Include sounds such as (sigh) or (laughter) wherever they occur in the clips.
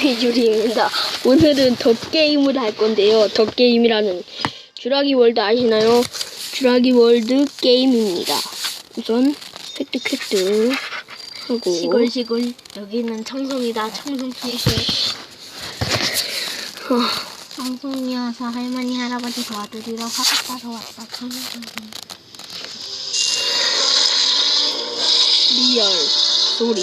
피주리입니다. 오늘은 덧게임을 할 건데요. 덧게임이라는 주라기 월드 아시나요? 주라기 월드 게임입니다. 우선 획득 획득 하고 시골 시골 여기는 청송이다 청송 청송 어, 청송이어서 할머니 할아버지 도와드리러 화가 따러 왔다 청송 청송 리얼 소리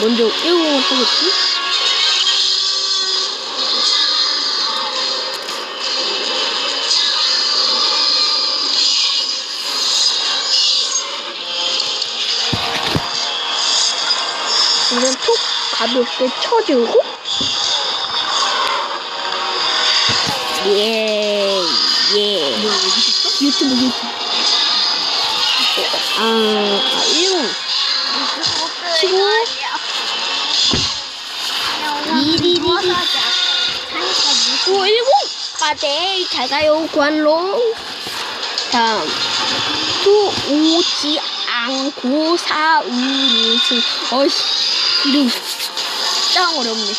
먼저 1공을 하겠지? 이건 톡 가볍게 쳐주고 예예 예. 예. 뭐, 유튜브 유튜브 어, 아, 아 1공 빠데 잘 가요 관롱 다음 또 오지 않고 사우르스 어이씨 이름 짱 어렵네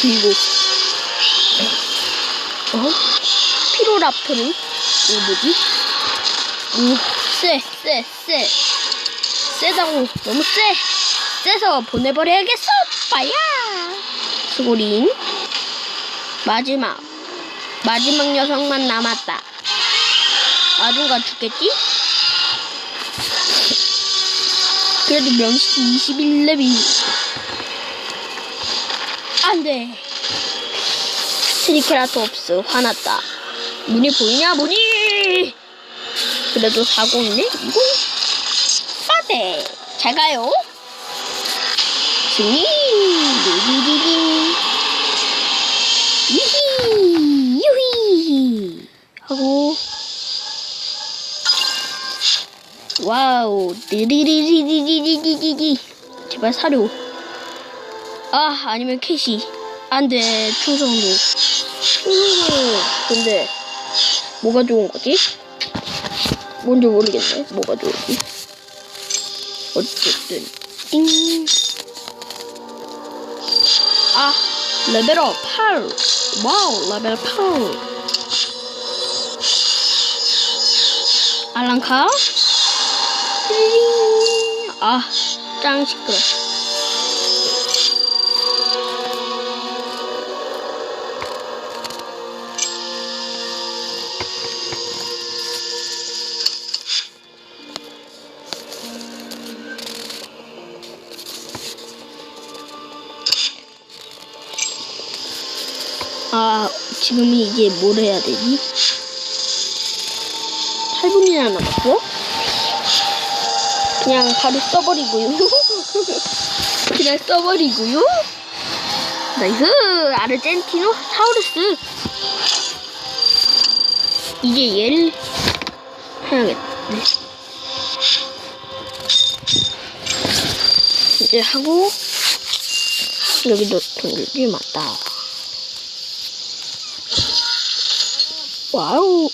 그리고 어? 피로랍터는 이거 뭐지? 오, 쎄, 쎄, 쎄. 쎄다고. 너무 쎄. 쎄서 보내버려야겠어. 빠야. 수고린. 마지막. 마지막 녀석만 남았다. 아중가 죽겠지? 그래도 명식 21레벨. 안 돼. 트리케라톱스 화났다. 문이 보이냐 문이? 그래도 사고 있네 이거. 빠데 잘 가요. 승리 리리리리 유히 유히 하고 와우 리리리리리리리리 제발 사료. 아 아니면 캐시 안돼 충성도. 음, 근데 뭐가 좋은 거지? 뭔지 모르겠네. 뭐가 좋을지. 어쨌든 띵. 아 레벨업 8. 와우 레벨 8. 알랑카. 띵. 아짱 시끄러. 아, 지금 이제 뭘 해야 되지? 8분이나 남았어? 그냥 바로 써버리고요. (laughs) 그냥 써버리고요. 나이스! 아르젠티노 사우루스. 이제 얘를 해야겠네. 이제 하고, 여기도 동굴이 맞다. 와우.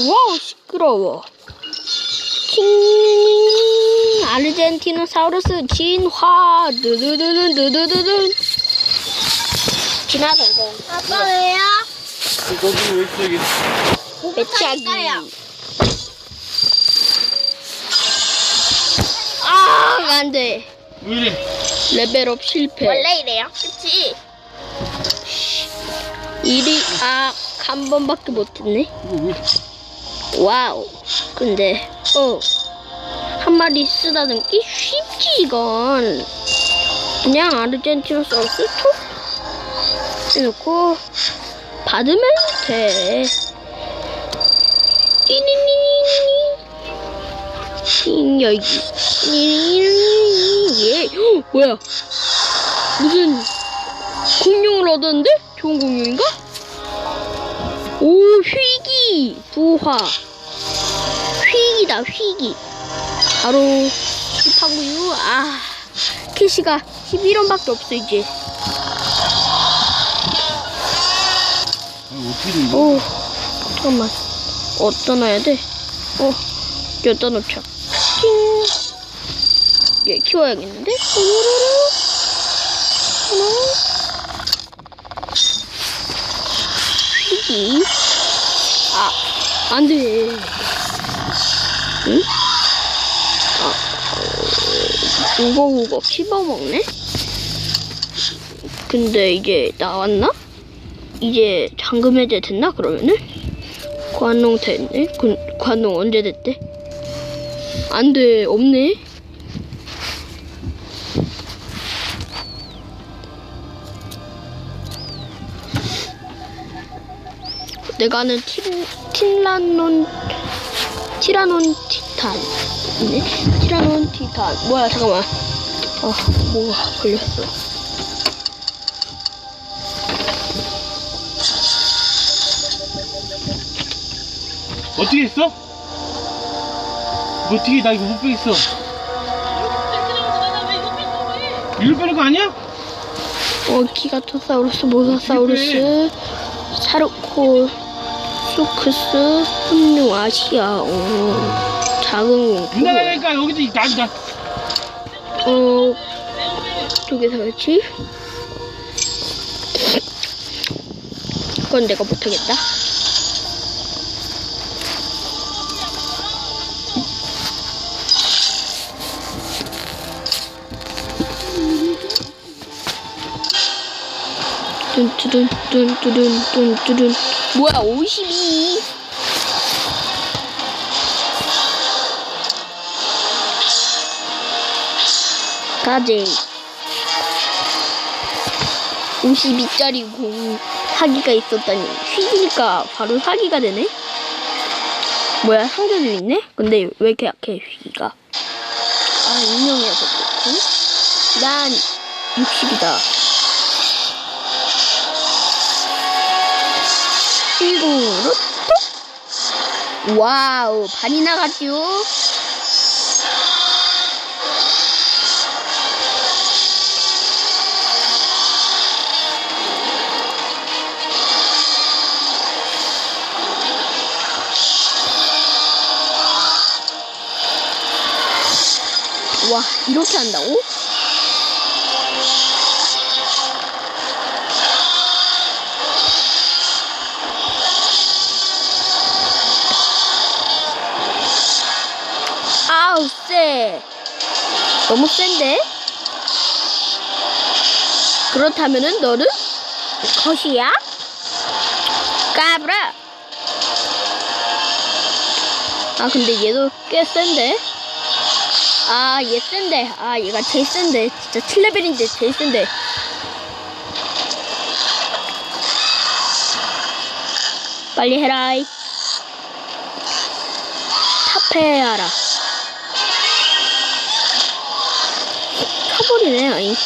와우 시끄러워. 킹. 아르헨티노사우루스 진화. 드드드드드드드 지나가고 아빠 왜요? 거기 왜 저기 매치하기. 아 안돼. 왜 레벨업 실패. 원래 이래요? 그치? 1위 아한 번밖에 못했네. 와우. 근데, 어. 한 마리 쓰다듬기 쉽지, 이건. 그냥 아르헨티나 소스 톡 해놓고 받으면 돼. 띠니니니니. 여기. 예. 헉, 뭐야? 무슨 공룡을 얻었는데? 좋은 공룡인가? 오, 휘 기! 부화. 휘기다, 휘기. 바로, 힙하고요. 아, 캐시가 11원밖에 없어, 이제. 아, 어떻게 된 거야? 오, 잠깐만. 어디다 놔야 돼? 어, 여기다 놓자. ting. 얘 키워야겠는데? 우르르. 하나. 휘기. 아, 안 돼. 응? 아, 어, 우걱우걱 씹어먹네? 근데 이제 나왔나? 이제 잠금 해제 됐나 그러면은? 관농 됐네? 관, 관농 언제 됐대? 안 돼, 없네? 내가 아는 틴, 틴라논, 티라논 티탄. 있네? 티라논 티탄. 뭐야, 잠깐만. 아, 뭐가 걸렸어. 어떻게 했어? 어떻게 나 이거 못 빼겠어 이걸 빼는 거 아니야? 어, 기가토사우루스, 모사사우루스, 사르코, 소크스, 흑룡, 아시아, 어, 작은 공. 문 닫아니까 여기도 나, 나 어, 쪽에 설치. 그건 내가 못하겠다. 뚠뚜둔 뚠뚜둔 뚠뚜둔. 뭐야 52 가제. 52짜리 공 사기가 있었다니. 휘기니까 바로 사기가 되네? 뭐야 상자도 있네? 근데 왜 이렇게 약해 휘기가? 아 인형이어서 그렇고 난 60이다 일구로 톡 와우 반이 나갔죠 와 이렇게 한다고? 아우 쎄 너무 센데? 그렇다면은 너는 컷이야? 까불아 아 근데 얘도 꽤 센데? 아, 얘 센데. 아, 얘가 제일 센데. 진짜 7레벨인데 제일 센데. 빨리 해라이. 탑해야라. 쳐버리네, 아이.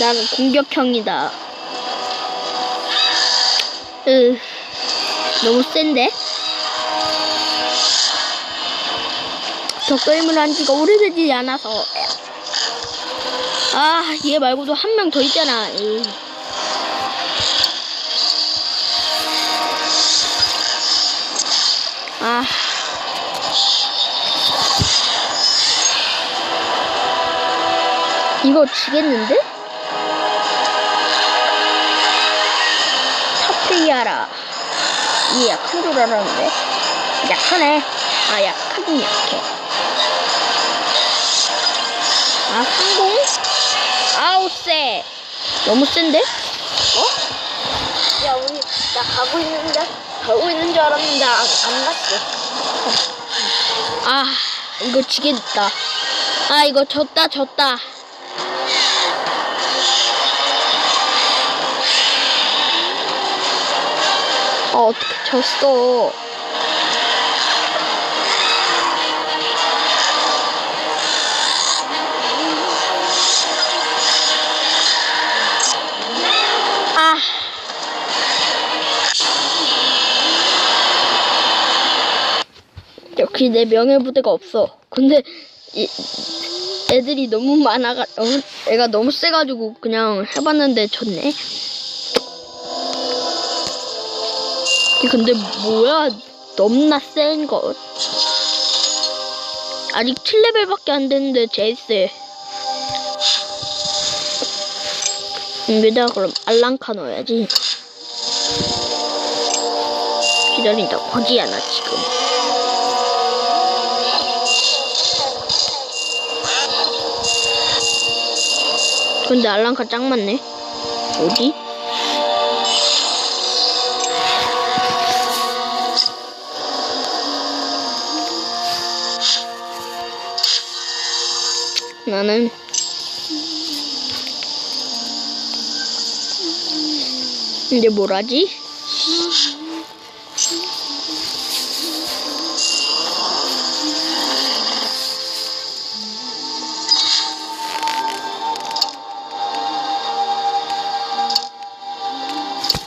나는 공격형이다. 으, 너무 센데? 저 게임을 한 지가 오래되지 않아서. 아, 얘 말고도 한 명 더 있잖아. 으. 아. 이거 지겠는데? 타프리아라. 얘 약한 줄 알았는데. 약하네. 아, 약하긴 약해. 아, 성공? 아우, 쎄. 너무 센데? 어? 야, 우리, 나 가고 있는데? 가고 있는 줄 알았는데, 안, 안 갔어. 아, 이거 지겠다. 아, 이거 졌다, 졌다. 아, 어떻게 졌어. 역시 내 명예부대가 없어. 근데 이, 애들이 너무 많아가 너무 애가 너무 세가지고 그냥 해봤는데 졌네. 근데 뭐야 넘나 센 것. 아직 7레벨밖에 안 됐는데 제일 세. 여기다 그럼 알랑카 넣어야지. 기다린다. 거지 않아 지금. 근데 알랑카 짱 많네. 뭐지? 나는 이제 뭘 하지?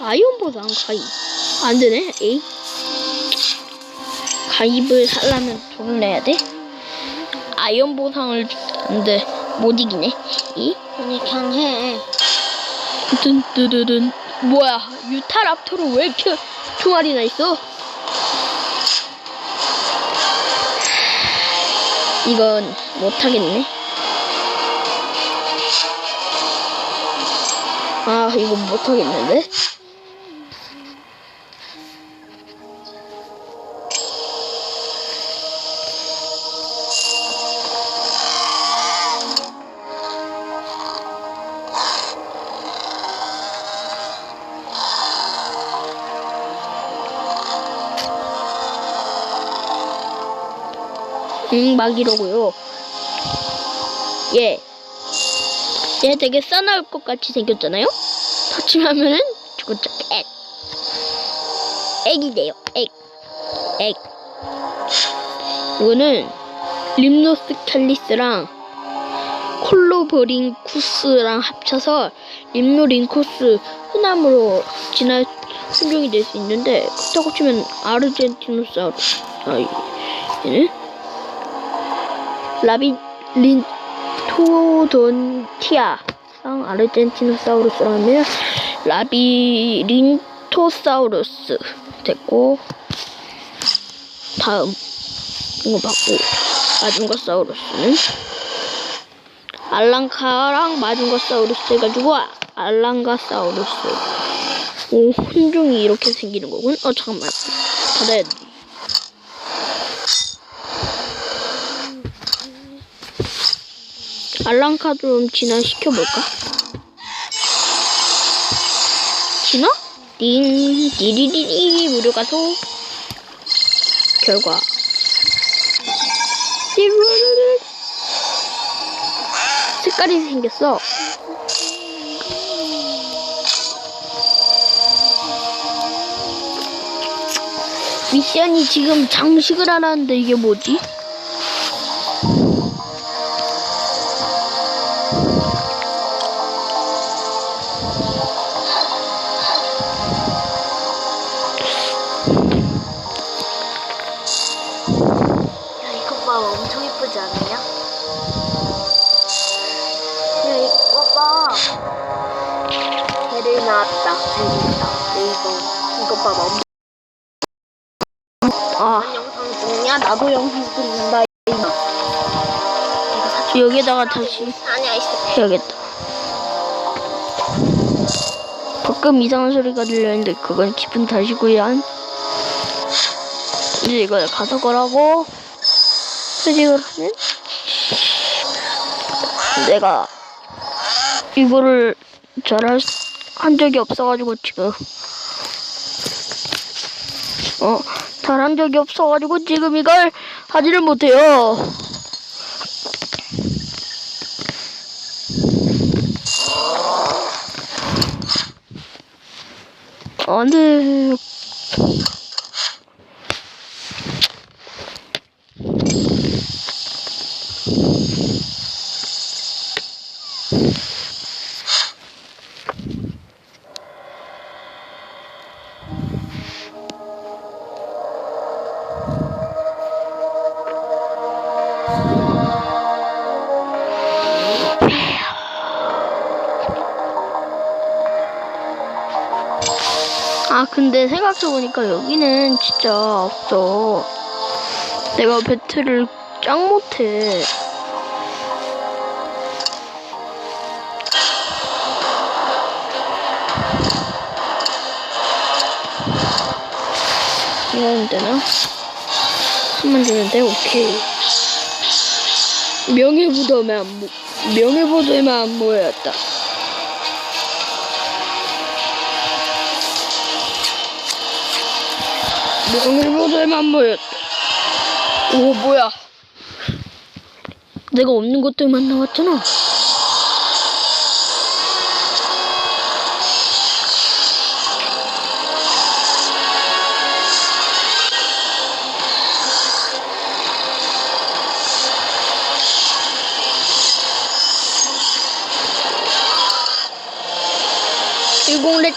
아이온 보상 가입 안 되네 에이 가입을 하려면 돈을 내야 돼? 아이온 보상을 근데 못 이기네 이 아니 그냥 해. 든뜨르른 뭐야 유타 랍토르 왜 이렇게 두 마리나 있어? 이건 못하겠네. 아 이거 못하겠는데 응, 막 이러고요. 얘. 얘 되게 싸나울 것 같이 생겼잖아요? 터치하면은 죽었죠. 액. 액이래요. 액. 액. 이거는 림노스 캘리스랑 콜로버링쿠스랑 합쳐서 림노링쿠스 흔함으로 진화 품종이 될 수 있는데 그렇다고 치면 아르젠티노사우루스 아 얘는 라비린토돈티아랑 아르젠티노사우루스라면 라비린토사우루스 됐고 다음 이거 받고 마중거사우루스는 알랑카랑 마중거사우루스 해가지고 아- 알랑가사우루스. 오 혼종이 이렇게 생기는 거군? 어 잠깐만. 받아야 돼 알랑카 좀 진화시켜볼까? 진화? 띵, 디리리리, 무료 가소. 결과. 띠루루루. 색깔이 생겼어. 미션이 지금 장식을 하라는데 이게 뭐지? 예쁘지 않냐? 야 이거 봐봐. 배를 나왔다. 재밌다. 이거 이거 봐봐. 아, 영상 찍냐? 나도 영상 찍는다. 여기다가 다시. 해야겠다. 가끔 이상한 소리가 들렸는데 그건 기분 탓이고요. 이제 이걸 가서 거라고 수직을 하면 내가 이거를 잘할 한 적이 없어가지고 지금 어 잘한 적이 없어가지고 지금 이걸 하지를 못해요. 안 돼. 아 근데 생각해보니까 여기는 진짜 없어 내가 배틀을 짱 못해 이거는 되나? 한번 주면 돼? 오케이 명예부도에만 안 모였다. 명예부도에만 모였다. 오 뭐야. 내가 없는 것들만 나왔잖아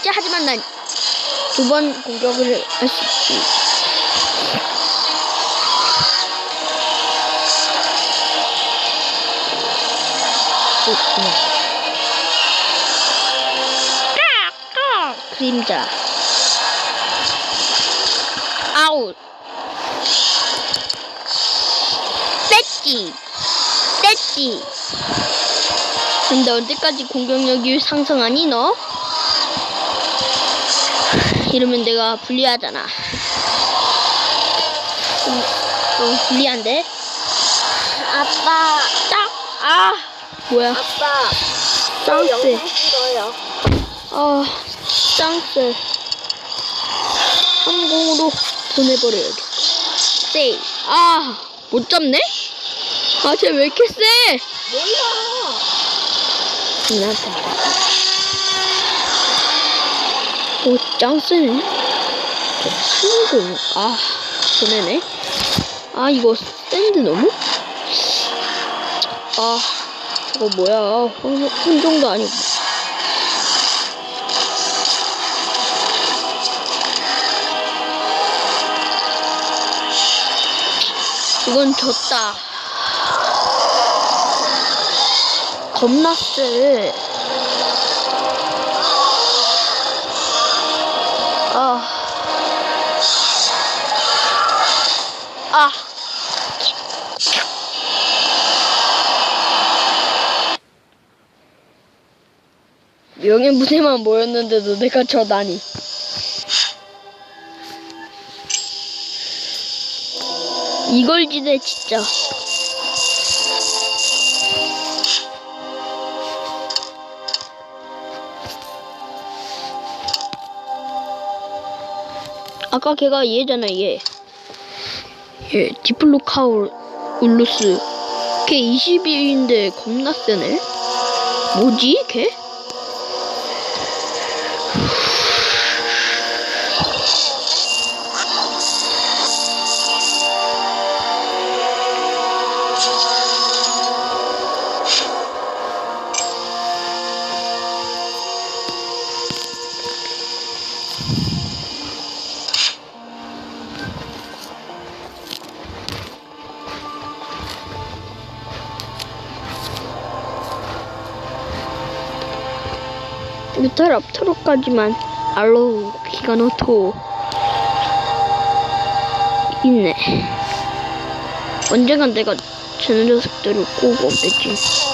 일공렛지 하지만 난 두 번 공격을 할 수 있지. 그림자. 아웃. 뺐지. 뺐지. 근데 언제까지 공격력이 상승하니 너? 이러면 내가 불리하잖아. 좀, 좀 불리한데? 아빠, 딱! 아! 뭐야. 아빠. 짱 쎄. 찍어요. 아, 짱 쎄. 항공으로 보내버려야겠어. 쎄. 아, 못 잡네? 아, 쟤 왜 이렇게 쎄? 몰라. 나한테 말해. 오, 짱 세네. 신공. 아, 보내네. 아, 이거 샌드 너무? 아, 저거 뭐야. 훈, 훈종도 아니고. 이건 졌다. 겁나 세. 아. 명예 무대만 모였는데도 내가 져다니. 이걸 지네 진짜. 아까 걔가 얘잖아 얘. 얘 디플로카울 울루스. 걔 20일인데 겁나 세네. 뭐지 걔? 뮤탈 앞트로까지만 알로우 기가노토 있네. 언젠간 내가 저 녀석들을 꼭 없겠지.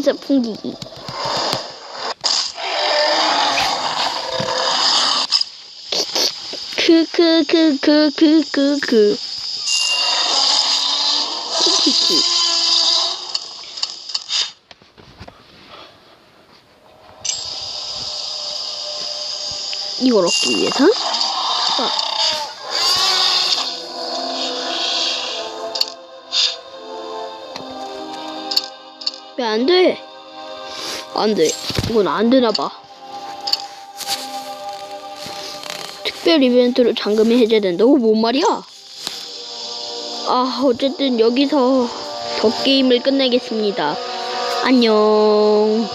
풍선 풍기기. 그, 그, 그, 그, 그, 그, 그. 키키키. 이걸 얻기 위해서? 아. 왜 안 돼? 안 돼. 이건 안 되나 봐. 특별 이벤트로 잠금이 해제된다고? 뭔 말이야? 아, 어쨌든 여기서 더 게임을 끝내겠습니다. 안녕.